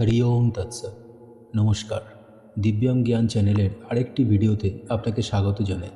হরি ওম তৎসৎ নমস্কার। দিব্যাং জ্ঞান চ্যানেলের আরেকটি ভিডিওতে আপনাকে স্বাগত জানাই।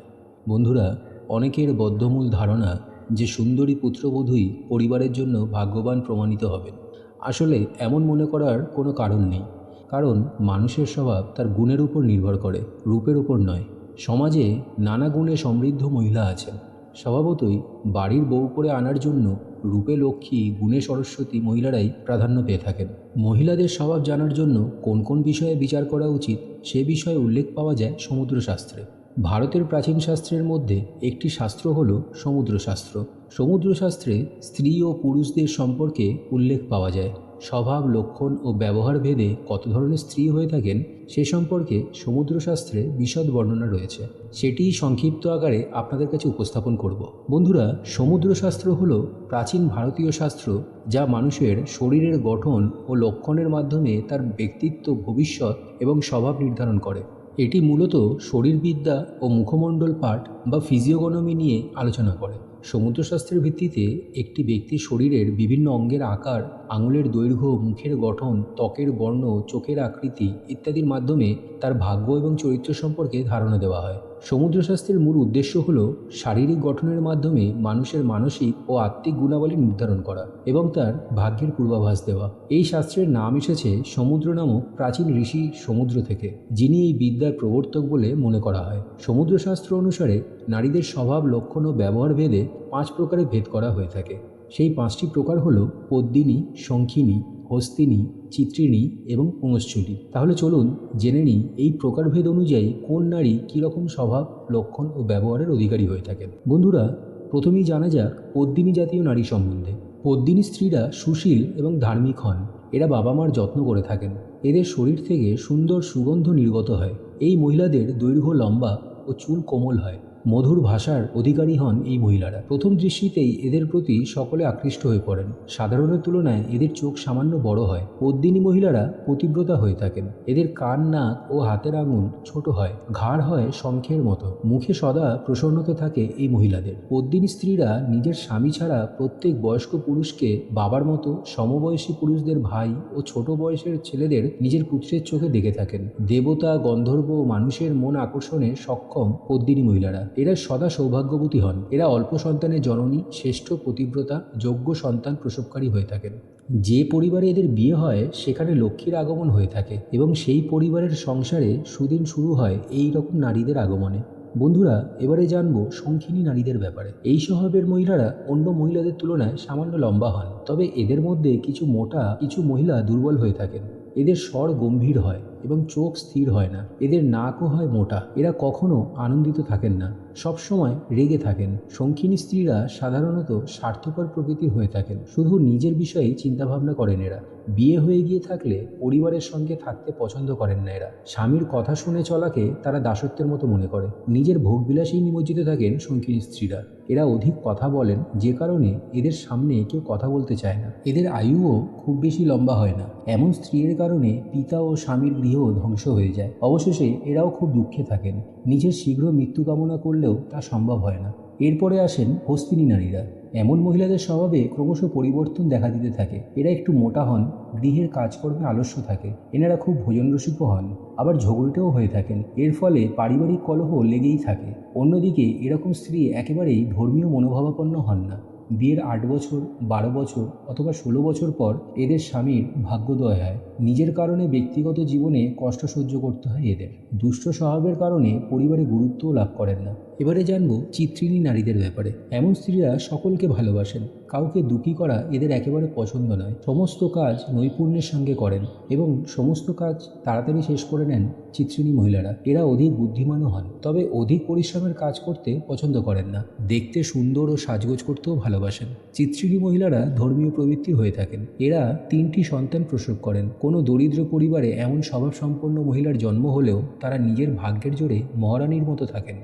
বন্ধুরা, অনেকের বদ্ধমূল ধারণা যে সুন্দরী পুত্রবধূই পরিবারের জন্য ভাগ্যবান প্রমাণিত হবেন। আসলে এমন মনে করার কোনো কারণ নেই। কারণ মানুষের স্বভাব তার গুণের উপর নির্ভর করে, রূপের উপর নয়। সমাজে নানা গুণে সমৃদ্ধ মহিলা আছেন। স্বভাবতই বাড়ির বউ করে আনার জন্য রূপে লক্ষ্মী, গুণে সরস্বতী মহিলারাই প্রাধান্য পেয়ে থাকেন। মহিলাদের স্বভাব জানার জন্য কোন কোন বিষয়ে বিচার করা উচিত সে বিষয়ে উল্লেখ পাওয়া যায় সমুদ্রশাস্ত্রে ভারতের প্রাচীন শাস্ত্রের মধ্যে একটি শাস্ত্র হল সমুদ্রশাস্ত্র। সমুদ্রশাস্ত্রে স্ত্রী ও পুরুষদের সম্পর্কে উল্লেখ পাওয়া যায়। স্বভাব, লক্ষণ ও ব্যবহার ভেদে কত ধরনের স্ত্রী হয়ে থাকেন, সে সম্পর্কে সমুদ্রশাস্ত্রে বিশদ বর্ণনা রয়েছে। সেটি সংক্ষিপ্ত আকারে আপনাদের কাছে উপস্থাপন করব। বন্ধুরা, সমুদ্রশাস্ত্র হল প্রাচীন ভারতীয় শাস্ত্র, যা মানুষের শরীরের গঠন ও লক্ষণের মাধ্যমে তার ব্যক্তিত্ব, ভবিষ্যৎ এবং স্বভাব নির্ধারণ করে। এটি মূলত শরীরবিদ্যা ও মুখমণ্ডল পাঠ বা ফিজিওগনমি নিয়ে আলোচনা করে। সমুদ্রশাস্ত্রের ভিত্তিতে একটি ব্যক্তির শরীরের বিভিন্ন অঙ্গের আকার, আঙুলের দৈর্ঘ্য, মুখের গঠন, ত্বকের বর্ণ, চোখের আকৃতি ইত্যাদির মাধ্যমে তার ভাগ্য এবং চরিত্র সম্পর্কে ধারণা দেওয়া হয়। সমুদ্রশাস্ত্রের মূল উদ্দেশ্য হল শারীরিক গঠনের মাধ্যমে মানুষের মানসিক ও আত্মিক গুণাবলী নির্ধারণ করা এবং তার ভাগ্যের পূর্বাভাস দেওয়া। এই শাস্ত্রের নাম এসেছে সমুদ্র নামক প্রাচীন ঋষি সমুদ্র থেকে, যিনি এই বিদ্যার প্রবর্তক বলে মনে করা হয়। সমুদ্রশাস্ত্র অনুসারে নারীদের স্বভাব, লক্ষণ ও ব্যবহার ভেদে পাঁচ প্রকারে ভেদ করা হয়ে থাকে। সেই পাঁচটি প্রকার হল পদ্মিনী, শঙ্খিনী, হস্তিনী, চিত্রিণী এবং পুংশ্চুলি তাহলে চলুন জেনে নিই এই প্রকারভেদ অনুযায়ী কোন নারী কীরকম স্বভাব, লক্ষণ ও ব্যবহারের অধিকারী হয়ে থাকেন। বন্ধুরা, প্রথমেই জানা যাক পদ্মিনী জাতীয় নারী সম্বন্ধে। পদ্মিনী স্ত্রীরা সুশীল এবং ধার্মিক হন। এরা বাবা মার যত্ন করে থাকেন। এদের শরীর থেকে সুন্দর সুগন্ধ নির্গত হয়। এই মহিলাদের দৈর্ঘ্য লম্বা ও চুল কোমল হয়। মধুর ভাষার অধিকারী হন এই মহিলারা। প্রথম দৃষ্টিতেই এদের প্রতি সকলে আকৃষ্ট হয়ে পড়েন। সাধারণের তুলনায় এদের চোখ সামান্য বড় হয়। পদ্মিনী মহিলারা পতিব্রতা হয়ে থাকেন। এদের কান, নাক ও হাতের আঙুল ছোট হয়, ঘাড় হয় শঙ্খের মতো। মুখে সদা প্রসন্নতা থাকে এই মহিলাদের। পদ্মিনী স্ত্রীরা নিজের স্বামী ছাড়া প্রত্যেক বয়স্ক পুরুষকে বাবার মতো সমবয়সী পুরুষদের ভাই ও ছোট বয়সের ছেলেদের নিজের পুত্রের চোখে দেখে থাকেন। দেবতা, গন্ধর্ব ও মানুষের মন আকর্ষণে সক্ষম পদ্মিনী মহিলারা। এরা সদা সৌভাগ্যবতী হন। এরা অল্প সন্তানের জননী, শ্রেষ্ঠ পতিব্রতা, যোগ্য সন্তান প্রসবকারী হয়ে থাকেন। যে পরিবারে এদের বিয়ে হয়, সেখানে লক্ষ্মীর আগমন হয়ে থাকে এবং সেই পরিবারের সংসারে সুদিন শুরু হয় এই রকম নারীদের আগমনে। বন্ধুরা, এবারে জানব শঙ্খিনী নারীদের ব্যাপারে। এই স্বভাবের মহিলারা অন্য মহিলাদের তুলনায় সামান্য লম্বা হন, তবে এদের মধ্যে কিছু মোটা, কিছু মহিলা দুর্বল হয়ে থাকেন। এদের স্বর গম্ভীর হয়। এবং চোখ স্থির হয় না। এদের নাকও হয় মোটা। এরা কখনো আনন্দিত থাকেন না। সবসময় রেগে থাকেন। শঙ্খিনী স্ত্রীরা সাধারণত স্বার্থপর প্রকৃতির হয়ে থাকেন। শুধু নিজের বিষয়ে চিন্তাভাবনা করেন এরা। বিয়ে হয়ে গিয়ে থাকলে পরিবারের সঙ্গে থাকতে পছন্দ করেন না এরা। স্বামীর কথা শুনে চলাকে তারা দাসত্বের মতো মনে করে। নিজের ভোগবিলাসেই নিমজ্জিত থাকেন শঙ্খিনী স্ত্রীরা। এরা অধিক কথা বলেন। যে কারণে এদের সামনে কেউ কথা বলতে চায় না। এদের আয়ুও খুব বেশি লম্বা হয় না। এমন স্ত্রীর কারণে পিতা ও স্বামীর গৃহ ধ্বংস হয়ে যায়। অবশেষে এরাও খুব দুঃখে থাকেন। নিজের শীঘ্র মৃত্যু কামনা করলেও তা সম্ভব হয় না। এরপরে আসেন হস্তিনী নারীরা। এমন মহিলাদের স্বভাবে ক্রমশ পরিবর্তন দেখা দিতে থাকে। এরা একটু মোটা হন, গৃহের কাজকর্মে আলস্য থাকে। এনারা খুব ভোজনরসিকও হন, আবার ঝগড়িতেও হয়ে থাকেন। এর ফলে পারিবারিক কলহ লেগেই থাকে। অন্যদিকে এরকম স্ত্রী একেবারেই ধর্মীয় মনোভাবাপন্ন হন না। বিয়ের আট বছর, বারো বছর অথবা ষোলো বছর পর এদের স্বামীর ভাগ্যোদয় হয়। নিজের কারণে ব্যক্তিগত জীবনে কষ্ট সহ্য করতে হয় এদের। দুষ্ট স্বভাবের কারণে পরিবারে গুরুত্বও লাভ করেন না। এবারে জানব চিত্রিণী নারীদের ব্যাপারে। এমন স্ত্রীরা সকলকে ভালোবাসেন। কাউকে দুঃখী করা এদের একেবারে পছন্দ নয়। সমস্ত কাজ নৈপুণ্যের সঙ্গে করেন এবং সমস্ত কাজ তাড়াতাড়ি শেষ করে নেন চিত্রিণী মহিলারা। এরা অধিক বুদ্ধিমানও হন, তবে অধিক পরিশ্রমের কাজ করতে পছন্দ করেন না। দেখতে সুন্দর ও সাজগোজ করতেও ভালোবাসেন। চিত্রিণী মহিলারা ধর্মীয় প্রবৃত্তি হয়ে থাকেন। এরা তিনটি সন্তান প্রসব করেন। কোনো দরিদ্র পরিবারে এমন স্বভাব সম্পন্ন মহিলার জন্ম হলেও তারা নিজের ভাগ্যের জোরে মহারানীর মতো থাকেন।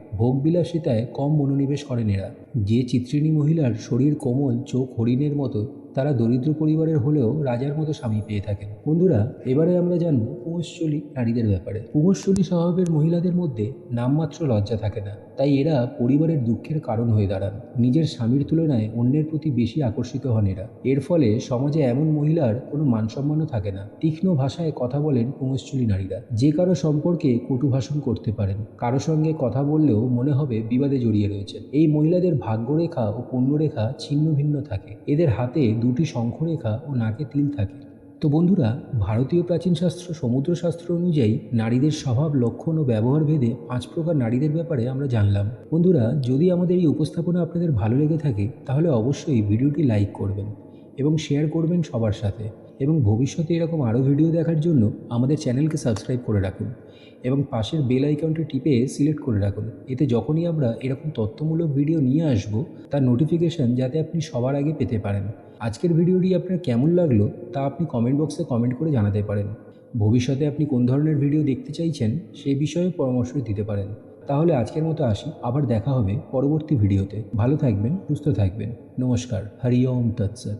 ভোগবিলাসিতায় কম মনোনিবেশ করেন এরা। যে চিত্রিণী মহিলার শরীর কোমল চোখ হরিণের মতো তারা দরিদ্র পরিবারের হলেও রাজার মতো স্বামী পেয়ে থাকেন। বন্ধুরা, এবারে আমরা জানব পুংশ্চলী নারীদের ব্যাপারে। পুংশ্চলী স্বভাবের মহিলাদের মধ্যে নামমাত্র লজ্জা থাকে না। তাই এরা পরিবারের দুঃখের কারণ হয়ে দাঁড়ান। নিজের স্বামীর তুলনায় অন্যের প্রতি বেশি আকর্ষিত হন এরা। এর ফলে সমাজে এমন মহিলার কোনো মানসম্মানও থাকে না। তীক্ষ্ণ ভাষায় কথা বলেন পুংশ্চুলী নারীরা। যে কারও সম্পর্কে কটু ভাষণ করতে পারেন। কারও সঙ্গে কথা বললেও মনে হবে বিবাদে জড়িয়ে রয়েছেন। এই মহিলাদের ভাগ্যরেখা ও পুণ্যরেখা ছিন্ন ভিন্ন থাকে। এদের হাতে দুটি শঙ্খরেখা ও নাকে তিল থাকে। তো বন্ধুরা, ভারতীয় প্রাচীন শাস্ত্র সমুদ্র শাস্ত্র অনুযায়ী নারীদের স্বভাব, লক্ষণ ও ব্যবহার ভেদে পাঁচ প্রকার নারীদের ব্যাপারে আমরা জানলাম। বন্ধুরা, যদি আমাদের এই উপস্থাপনা আপনাদের ভালো লেগে থাকে, তাহলে অবশ্যই ভিডিওটি লাইক করবেন এবং শেয়ার করবেন সবার সাথে। এবং ভবিষ্যতে এরকম আরও ভিডিও দেখার জন্য আমাদের চ্যানেলকে সাবস্ক্রাইব করে রাখুন। এবং পাশের বেল আইকনটি টিপে সিলেক্ট করে রাখুন। এতে যখনই আমরা এরকম তথ্যমূলক ভিডিও নিয়ে আসব, তার নোটিফিকেশান যাতে আপনি সবার আগে পেতে পারেন। আজকের ভিডিওটি আপনার কেমন লাগল তা আপনি কমেন্ট বক্সে কমেন্ট করে জানাতে পারেন। ভবিষ্যতে আপনি কোন ধরনের ভিডিও দেখতে চাইছেন সেই বিষয়ে পরামর্শ দিতে পারেন। তাহলে আজকের মতো আসি, আবার দেখা হবে পরবর্তী ভিডিওতে। ভালো থাকবেন, সুস্থ থাকবেন। নমস্কার, হরি ওম তৎসৎ।